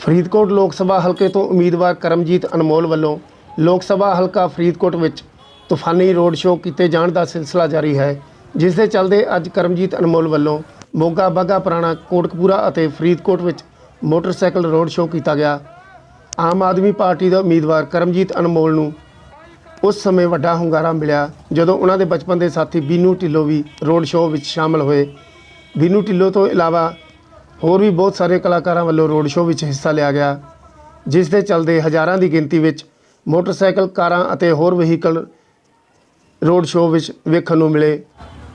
ਫਰੀਦਕੋਟ ਲੋਕ ਸਭਾ ਹਲਕੇ ਤੋਂ ਉਮੀਦਵਾਰ ਕਰਮਜੀਤ ਅਨਮੋਲ ਵੱਲੋਂ ਲੋਕ ਸਭਾ ਹਲਕਾ ਫਰੀਦਕੋਟ ਵਿੱਚ ਤੂਫਾਨੀ ਰੋਡ ਸ਼ੋਅ ਕੀਤੇ ਜਾਣ ਦਾ ਸਿਲਸਿਲਾ ਜਾਰੀ ਹੈ, ਜਿਸ ਦੇ ਚੱਲਦੇ ਅੱਜ ਕਰਮਜੀਤ ਅਨਮੋਲ ਵੱਲੋਂ ਮੋਗਾ ਬਾਗਾ ਪੁਰਾਣਾ ਕੋਟਕਪੂਰਾ ਅਤੇ ਫਰੀਦਕੋਟ ਵਿੱਚ ਮੋਟਰਸਾਈਕਲ ਰੋਡ ਸ਼ੋਅ ਕੀਤਾ ਗਿਆ। ਆਮ ਆਦਮੀ ਪਾਰਟੀ ਦਾ ਉਮੀਦਵਾਰ ਕਰਮਜੀਤ ਅਨਮੋਲ ਨੂੰ ਉਸ ਸਮੇਂ ਵੱਡਾ ਹੁੰਗਾਰਾ ਮਿਲਿਆ ਜਦੋਂ ਉਹਨਾਂ ਦੇ ਬਚਪਨ ਦੇ ਸਾਥੀ ਬੀਨੂ ਢਿੱਲੋਂ ਵੀ ਰੋਡ ਸ਼ੋਅ ਵਿੱਚ ਸ਼ਾਮਲ ਹੋਏ। ਬੀਨੂ ਢਿੱਲੋਂ ਤੋਂ ਇਲਾਵਾ ਹੋਰ ਵੀ ਬਹੁਤ ਸਾਰੇ ਕਲਾਕਾਰਾਂ ਵੱਲੋਂ ਰੋਡ ਸ਼ੋਅ ਵਿੱਚ ਹਿੱਸਾ ਲਿਆ ਗਿਆ, ਜਿਸ ਦੇ ਚੱਲਦੇ ਹਜ਼ਾਰਾਂ ਦੀ ਗਿਣਤੀ ਵਿੱਚ ਮੋਟਰਸਾਈਕਲ ਕਾਰਾਂ ਅਤੇ ਹੋਰ ਵਹੀਕਲ ਰੋਡ ਸ਼ੋਅ ਵਿੱਚ ਵੇਖਣ ਨੂੰ ਮਿਲੇ।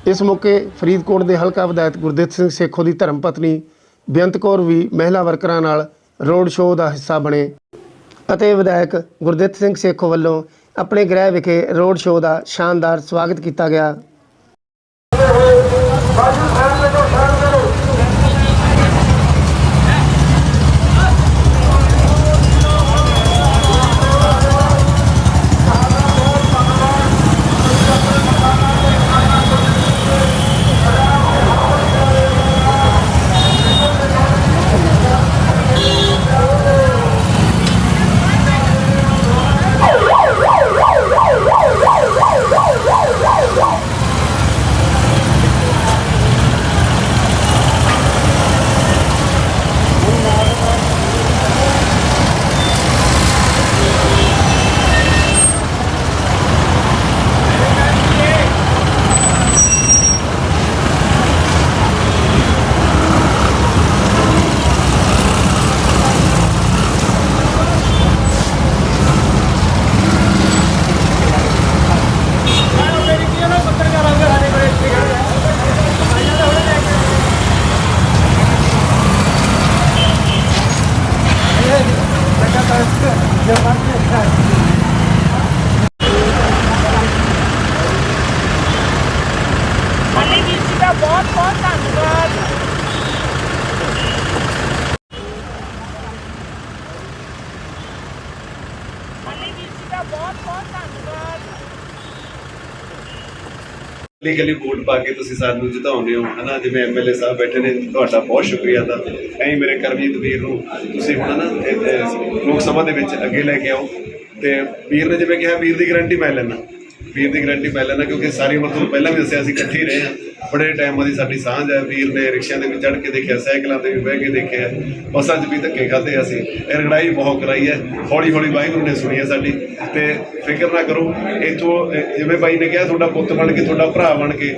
ਇਸ ਮੌਕੇ ਫਰੀਦਕੋਟ ਦੇ ਹਲਕਾ ਵਿਧਾਇਕ ਗੁਰਦਿੱਤ ਸਿੰਘ ਸੇਖੋ ਦੀ ਧਰਮ ਪਤਨੀ ਬੇਅੰਤ ਕੌਰ ਵੀ ਮਹਿਲਾ ਵਰਕਰਾਂ ਨਾਲ ਰੋਡ ਸ਼ੋਅ ਦਾ ਹਿੱਸਾ ਬਣੇ ਅਤੇ ਵਿਧਾਇਕ ਗੁਰਦਿੱਤ ਸਿੰਘ ਸੇਖੋ ਵੱਲੋਂ ਆਪਣੇ ਗ੍ਰਹਿ ਵਿਖੇ ਰੋਡ ਸ਼ੋਅ ਦਾ ਸ਼ਾਨਦਾਰ ਸਵਾਗਤ ਕੀਤਾ ਗਿਆ। ਅਲੀ ਵੀਰ ਜੀ ਦਾ ਬਹੁਤ ਬਹੁਤ ਧੰਨਵਾਦ। ਅਲੀ ਵੀਰ ਜੀ ਦਾ ਬਹੁਤ ਬਹੁਤ ਧੰਨਵਾਦ। ਲਈ ਗਲੀ ਵੋਟ ਪਾ ਕੇ ਤੁਸੀਂ ਸਾਨੂੰ ਜਿਤਾਉਂਦੇ ਹੋ, ਹਨਾ? ਜਿਵੇਂ ਐਮਐਲਏ ਸਾਹਿਬ ਬੈਠੇ ਨੇ, ਤੁਹਾਡਾ ਬਹੁਤ ਸ਼ੁਕਰੀਆ ਦਾ ਐਂ ਮੇਰੇ ਕਰਮਜੀਤ ਵੀਰ ਨੂੰ ਤੁਸੀਂ ਹੁਣ ਨਾ ਇਹ- ਇਹ ਲੋਕ ਸਭਾ ਦੇ ਵਿੱਚ ਅੱਗੇ ਲੈ ਕੇ ਆਓ। ਤੇ ਵੀਰ ਨੇ ਜਿਵੇਂ ਕਿਹਾ, ਵੀਰ ਦੀ ਗਾਰੰਟੀ ਮੈਂ ਲੈਣਾ ਵੀਰ ਦੀ ਗਰੰਟੀ ਪੈ ਲੈਣਾ ਕਿਉਂਕਿ ਸਾਰੀ ਉਮਰ ਤੋਂ ਪਹਿਲਾਂ ਵੀ ਦੱਸਿਆ ਅਸੀਂ ਇਕੱਠੇ ਹੀ ਰਹੇ ਹਾਂ ਬੜੇ ਟਾਈਮਾਂ ਦੀ ਸਾਡੀ ਸਾਂਝ ਹੈ ਵੀਰ ਨੇ ਰਿਕਸ਼ਿਆਂ ਦੇ ਵਿੱਚ ਚੜ੍ਹ ਕੇ ਦੇਖਿਆ ਸਾਈਕਲਾਂ ਤੇ ਵੀ ਬਹਿ ਕੇ ਦੇਖਿਆ। ਬੱਸਾਂ 'ਚ ਵੀ ਧੱਕੇ ਖਾਦੇ ਅਸੀਂ। ਇਹ ਰਗੜਾਈ ਬਹੁਤ ਕਰਾਈ ਹੈ। ਹੌਲੀ ਹੌਲੀ ਵਾਹਿਗੁਰੂ ਨੇ ਸੁਣੀ ਹੈ ਸਾਡੀ। ਤੇ ਫਿਕਰ ਨਾ ਕਰੋ ਇੱਥੋਂ ਅਹ, ਜਿਵੇਂ ਬਾਈ ਨੇ ਕਿਹਾ ਤੁਹਾਡਾ ਪੁੱਤ ਬਣ ਕੇ ਤੁਹਾਡਾ ਭਰਾ ਬਣ ਕੇ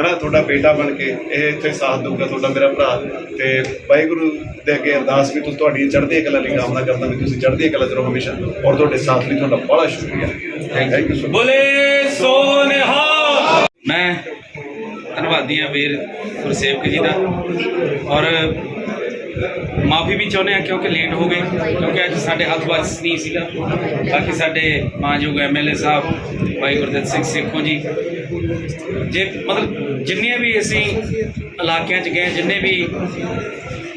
ਹਨਾ ਤੁਹਾਡਾ ਬੇਟਾ ਬਣ ਕੇ ਇਹ ਇੱਥੇ ਸਾਥ ਦਊਗਾ ਤੁਹਾਡਾ ਮੇਰਾ ਭਰਾ। ਤੇ ਵਾਹਿਗੁਰੂ ਦੇ ਅੱਗੇ ਅਰਦਾਸ ਵੀ ਤੁਸੀਂ ਤੁਹਾਡੀ ਚੜ੍ਹਦੀ ਕਲਾ ਲਈ ਕਾਮਨਾ ਕਰਦਾ ਵੀ ਤੁਸੀਂ ਚੜ੍ਹਦੀ ਕਲਾ 'ਚ ਰਹੋ ਹਮੇਸ਼ਾ। ਔਰ ਤੁਹਾਡੇ ਸਾਥ ਲਈ ਤੁਹਾਡਾ ਬੜਾ ਸ਼ੁਕਰੀਆ। ਥੈਂਕ ਯੂ ਬੋਲੇ। ਸੋ ਮੈਂ ਧੰਨਵਾਦੀ ਹਾਂ ਵੀਰ ਗੁਰਸੇਵਕ ਜੀ ਦਾ। ਔਰ ਮਾਫੀ ਵੀ ਚਾਹੁੰਦੇ ਆ ਕਿਉਂਕਿ ਲੇਟ ਹੋ ਗਏ, ਕਿਉਂਕਿ ਅੱਜ ਸਾਡੇ ਹੱਥ ਵੱਸ ਨਹੀਂ ਸੀਗਾ। ਬਾਕੀ ਸਾਡੇ ਮਾਨਯੋਗ ਐਮਐਲਏ ਸਾਹਿਬ, ਭਾਈ ਗੁਰਦਿੱਤ ਸਿੰਘ ਸੇਖੋ ਜੀ। ਜੇ ਮਤਲਬ ਜਿੰਨੇ ਵੀ ਅਸੀਂ ਇਲਾਕਿਆਂ 'ਚ ਗਏ, ਜਿੰਨੇ ਵੀ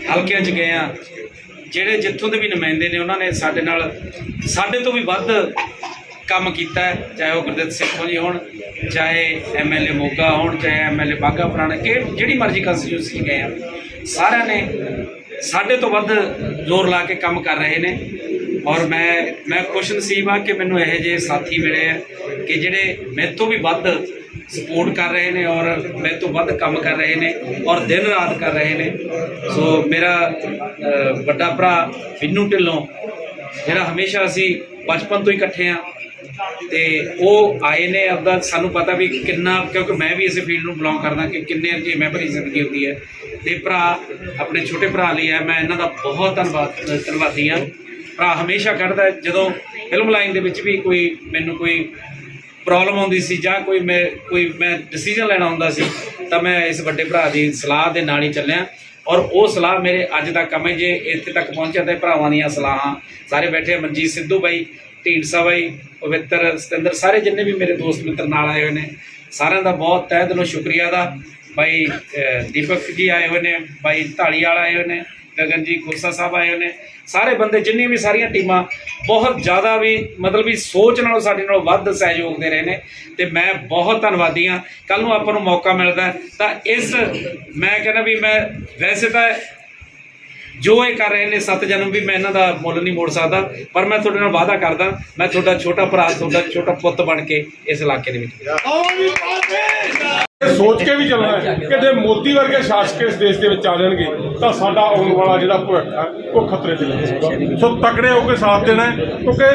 ਹਲਕਿਆਂ 'ਚ ਗਏ ਆ ਜਿਹੜੇ ਜਿੱਥੋਂ ਦੇ ਵੀ ਨੁਮਾਇੰਦੇ ਨੇ, ਉਹਨਾਂ ਨੇ ਸਾਡੇ ਨਾਲ, ਸਾਡੇ ਤੋਂ ਵੀ ਵੱਧ ਕੰਮ ਕੀਤਾ ਚਾਹੇ ਉਹ ਗੁਰਦਿੱਤ ਸਿੰਘ ਜੀ ਹੋਣ, ਚਾਹੇ ਐਮਐਲਏ ਮੋਗਾ ਹੋਣ, ਚਾਹੇ ਐਮਐਲਏ ਬਾਗਾ ਪੁਰਾਣਾ, ਕਿ ਜਿਹੜੀ ਮਰਜ਼ੀ ਕੰਸਟੀਟਿਊਂਸੀ ਗਏ ਆ। ਸਾਰਿਆਂ ਨੇ ਸਾਡੇ ਤੋਂ ਵੱਧ ਜ਼ੋਰ ਲਾ ਕੇ ਕੰਮ ਕਰ ਰਹੇ ਨੇ। ਔਰ ਮੈਂ ਮੈਂ ਖੁਸ਼ ਨਸੀਬ ਆ ਕਿ ਮੈਨੂੰ ਇਹੋ ਜਿਹੇ ਸਾਥੀ ਮਿਲੇ ਆ ਕਿ ਜਿਹੜੇ ਮੇਰੇ ਤੋਂ ਵੀ ਵੱਧ ਸਪੋਰਟ ਕਰ ਰਹੇ ਨੇ ਔਰ ਮੇਰੇ ਤੋਂ ਵੱਧ ਕੰਮ ਕਰ ਰਹੇ ਨੇ ਔਰ ਦਿਨ ਰਾਤ ਕਰ ਰਹੇ ਨੇ। ਸੋ ਮੇਰਾ ਵੱਡਾ ਭਰਾ ਬਿੰਨੂ ਢਿੱਲੋਂ ਜਿਹੜਾ ਹਮੇਸ਼ਾ ਅਸੀਂ ਬਚਪਨ ਤੋਂ ਹੀ ਇਕੱਠੇ ਆ ਤੇ ਉਹ ਆਏ ਨੇ ਆਪਦਾ, ਸਾਨੂੰ ਪਤਾ ਵੀ ਕਿੰਨਾ, ਕਿਉਂਕਿ ਮੈਂ ਵੀ ਇਸ ਫੀਲਡ ਨੂੰ ਬਿਲੋਂਗ ਕਰਦਾ ਕਿ ਕਿੰਨੇ ਅਰਜੀ ਮੈਂਬਰ ਦੀ ਜ਼ਿੰਦਗੀ ਹੁੰਦੀ ਹੈ। ਤੇ ਭਰਾ, ਆਪਣੇ ਛੋਟੇ ਭਰਾ ਲਈ ਹੈ, ਮੈਂ ਇਹਨਾਂ ਦਾ ਬਹੁਤ ਧੰਨਵਾਦ, ਧੰਨਵਾਦੀ ਹਾਂ। ਭਰਾ ਹਮੇਸ਼ਾ ਕਰਦਾ ਜਦੋਂ ਫਿਲਮ ਲਾਈਨ ਦੇ ਵਿੱਚ ਵੀ ਕੋਈ ਮੈਨੂੰ ਕੋਈ ਪ੍ਰੋਬਲਮ ਆਉਂਦੀ ਸੀ ਜਾਂ ਕੋਈ ਮੈਂ ਕੋਈ ਮੈਂ ਡਿਸੀਜਨ ਲੈਣਾ ਹੁੰਦਾ ਸੀ, ਤਾਂ ਮੈਂ ਇਸ ਵੱਡੇ ਭਰਾ ਦੀ ਸਲਾਹ ਦੇ ਨਾਲ ਹੀ ਚੱਲਿਆ। ਔਰ ਉਹ ਸਲਾਹ ਮੇਰੇ ਅੱਜ ਤੱਕ ਕੰਮ ਜੇ ਇੱਥੇ ਤੱਕ ਪਹੁੰਚਿਆ ਤੇ ਭਰਾਵਾਂ ਦੀਆਂ ਸਲਾਹਾਂ। ਸਾਰੇ ਬੈਠੇ ਮਨਜੀਤ ਸਿੱਧੂ ਬਾਈ ਢੀਂਡਸਾ ਬਾਈ ਪਵਿੱਤਰ ਸਤਿੰਦਰ, ਸਾਰੇ ਜਿੰਨੇ ਵੀ ਮੇਰੇ ਦੋਸਤ ਮਿੱਤਰ ਨਾਲ ਆਏ ਹੋਏ ਨੇ, ਸਾਰਿਆਂ ਦਾ ਬਹੁਤ ਤਹਿ ਦਿਲੋਂ ਸ਼ੁਕਰੀਆ ਦਾ। ਬਾਈ ਦੀਪਕ ਜੀ ਆਏ ਹੋਏ ਨੇ, ਬਾਈ ਢਾਲੀਵਾਲ ਆਏ ਹੋਏ ਨੇ, ਗਗਨ ਜੀ ਖੋਸਾ ਸਾਹਿਬ ਆਏ ਹੋਏ ਨੇ, ਸਾਰੇ ਬੰਦੇ ਜਿੰਨੀ ਵੀ ਸਾਰੀਆਂ ਟੀਮਾਂ, ਬਹੁਤ ਜ਼ਿਆਦਾ ਵੀ ਮਤਲਬ ਵੀ ਸੋਚ ਨਾਲੋਂ ਸਾਡੇ ਨਾਲੋਂ ਵੱਧ ਸਹਿਯੋਗ ਦੇ ਰਹੇ ਨੇ, ਤੇ ਮੈਂ ਬਹੁਤ ਧੰਨਵਾਦੀ ਹਾਂ। ਕੱਲ ਨੂੰ ਆਪਾਂ ਨੂੰ ਮੌਕਾ ਮਿਲਦਾ ਤਾਂ ਇਸ, ਮੈਂ ਕਹਿੰਦਾ ਵੀ ਮੈਂ, ਵੈਸੇ ਤਾਂ ਜੋ ਇਹ ਕਰ ਰਹੇ ਨੇ ਸੱਤ ਜਨਮ ਵੀ ਮੈਂ ਇਹਨਾਂ ਦਾ ਮੁੱਲ ਨਹੀਂ ਮੋੜ ਸਕਦਾ, ਪਰ ਮੈਂ ਤੁਹਾਡੇ ਨਾਲ ਵਾਅਦਾ ਕਰਦਾ, ਮੈਂ ਤੁਹਾਡਾ ਛੋਟਾ ਭਰਾ, ਤੁਹਾਡਾ ਛੋਟਾ ਪੁੱਤ ਬਣ ਕੇ ਇਸ ਇਲਾਕੇ ਦੇ ਵਿੱਚ ਇਹ ਸੋਚ ਕੇ ਵੀ ਚੱਲਣਾ ਹੈ ਕਿ ਜੇ ਮੋਦੀ ਵਰਗੇ ਸ਼ਾਸਕ ਇਸ ਦੇਸ਼ ਦੇ ਵਿੱਚ ਆ ਜਾਣਗੇ, ਤਾਂ ਸਾਡਾ ਆਉਣ ਵਾਲਾ ਜਿਹੜਾ ਭਵਿੱਖ ਹੈ, ਉਹ ਖਤਰੇ 'ਚ ਲੱਗੇਗਾ। ਸੋ ਤਕੜੇ ਹੋ ਕੇ ਸਾਥ ਦੇਣਾ ਕਿਉਂਕਿ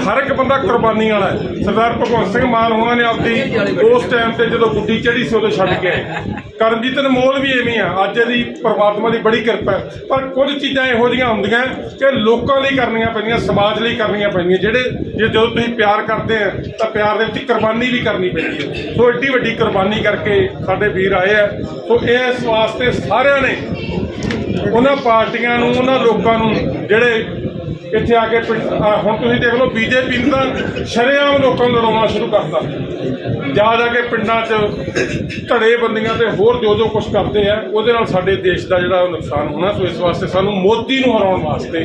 ਹਰ ਇੱਕ ਬੰਦਾ ਕੁਰਬਾਨੀ ਵਾਲਾ ਹੈ। ਸਰਦਾਰ ਭਗਵੰਤ ਸਿੰਘ ਮਾਨ ਹੋਣਾ ਨੇ ਆਪਦੀ ਉਸ ਟਾਈਮ ਤੇ ਜਦੋਂ ਗੁੱਡੀ ਚੜੀ ਸੀ, ਉਦੋਂ ਛੱਡ ਕੇ ਆਏ। ਕਰਮਜੀਤ ਅਨਮੋਲ ਵੀ ਐਵੇਂ ਆ, ਅੱਜ ਇਹਦੀ ਪਰਮਾਤਮਾ ਦੀ ਬੜੀ ਕਿਰਪਾ ਹੈ। ਪਰ ਕੁਝ ਚੀਜ਼ਾਂ ਇਹੋ ਜਿਹੀਆਂ ਹੁੰਦੀਆਂ ਕਿ ਲੋਕਾਂ ਲਈ ਕਰਨੀਆਂ ਪੈਂਦੀਆਂ ਸਮਾਜ ਲਈ ਕਰਨੀਆਂ ਪੈਂਦੀਆਂ ਜਿਹੜੇ ਜੇ ਜਦੋਂ ਤੁਸੀਂ ਪਿਆਰ ਕਰਦੇ ਆ, ਤਾਂ ਪਿਆਰ ਦੇ ਵਿੱਚ ਕੁਰਬਾਨੀ ਵੀ ਕਰਨੀ ਪੈਂਦੀ ਹੈ। ਸੋ ਏਡੀ ਵੱਡੀ ਕੁਰਬਾਨੀ ਕਰਕੇ ਸਾਡੇ ਵੀਰ ਆਏ ਆ। ਸੋ ਇਸ ਵਾਸਤੇ ਸਾਰਿਆਂ ਨੇ ਉਹਨਾਂ ਪਾਰਟੀਆਂ ਨੂੰ, ਉਹਨਾਂ ਲੋਕਾਂ ਨੂੰ, ਜਿਹੜੇ ਇੱਥੇ ਆ ਕੇ ਪਿੰਡ- ਹੁਣ ਤੁਸੀਂ ਦੇਖ ਲਓ ਬੀਜੇਪੀ ਨੂੰ ਤਾਂ ਸ਼ਰੇਆਮ ਲੋਕਾਂ ਨੂੰ ਲੜਾਉਣਾ ਸ਼ੁਰੂ ਕਰਤਾ। ਜਾ ਜਾ ਕੇ ਪਿੰਡਾਂ 'ਚ ਧੜੇ ਬੰਦੀਆਂ ਤੇ ਹੋਰ ਜੋ ਜੋ ਕੁਝ ਕਰਦੇ ਆ, ਉਹਦੇ ਨਾਲ ਸਾਡੇ ਦੇਸ਼ ਦਾ ਜਿਹੜਾ ਨੁਕਸਾਨ ਹੋਣਾ, ਸੋ ਇਸ ਵਾਸਤੇ ਸਾਨੂੰ ਮੋਦੀ ਨੂੰ ਹਰਾਉਣ ਵਾਸਤੇ,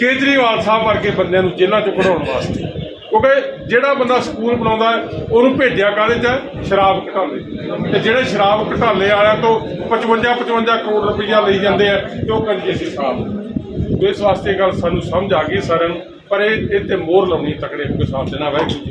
ਕੇਜਰੀਵਾਲ ਸਾਹਿਬ ਵਰਗੇ ਬੰਦਿਆਂ ਨੂੰ ਜੇਲ੍ਹਾਂ 'ਚ ਕਢਾਉਣ ਵਾਸਤੇ। ਕਿਉਂਕਿ ਜਿਹੜਾ ਬੰਦਾ ਸਕੂਲ ਬਣਾਉਂਦਾ, ਉਹਨੂੰ ਭੇਜਿਆ ਕਾਹਦੇ 'ਚ? ਹੈ? ਸ਼ਰਾਬ ਘਟਾਲੇ ਤੇ ਜਿਹੜੇ ਸ਼ਰਾਬ ਘਟਾਲੇ ਵਾਲਿਆਂ ਤੋਂ 55 55 ਕਰੋੜ ਰੁਪਈਆ ਲਈ ਜਾਂਦੇ ਆ, ਤੇ ਉਹ ਕੰਜੂਸੀ ਸਾਹਿਬ। ਇਸ ਵਾਸਤੇ ਗੱਲ ਸਾਨੂੰ ਸਮਝ ਆ ਗਈ ਸਾਰਿਆਂ ਨੂੰ, ਪਰ ਇਹ ਇਹ ਤੇ ਮੋਹਰ ਲਾਉਣੀ ਤਕੜੇ ਹੋ ਕੇ ਸਾਥ ਦੇਣਾ ਵੈ ਜੀ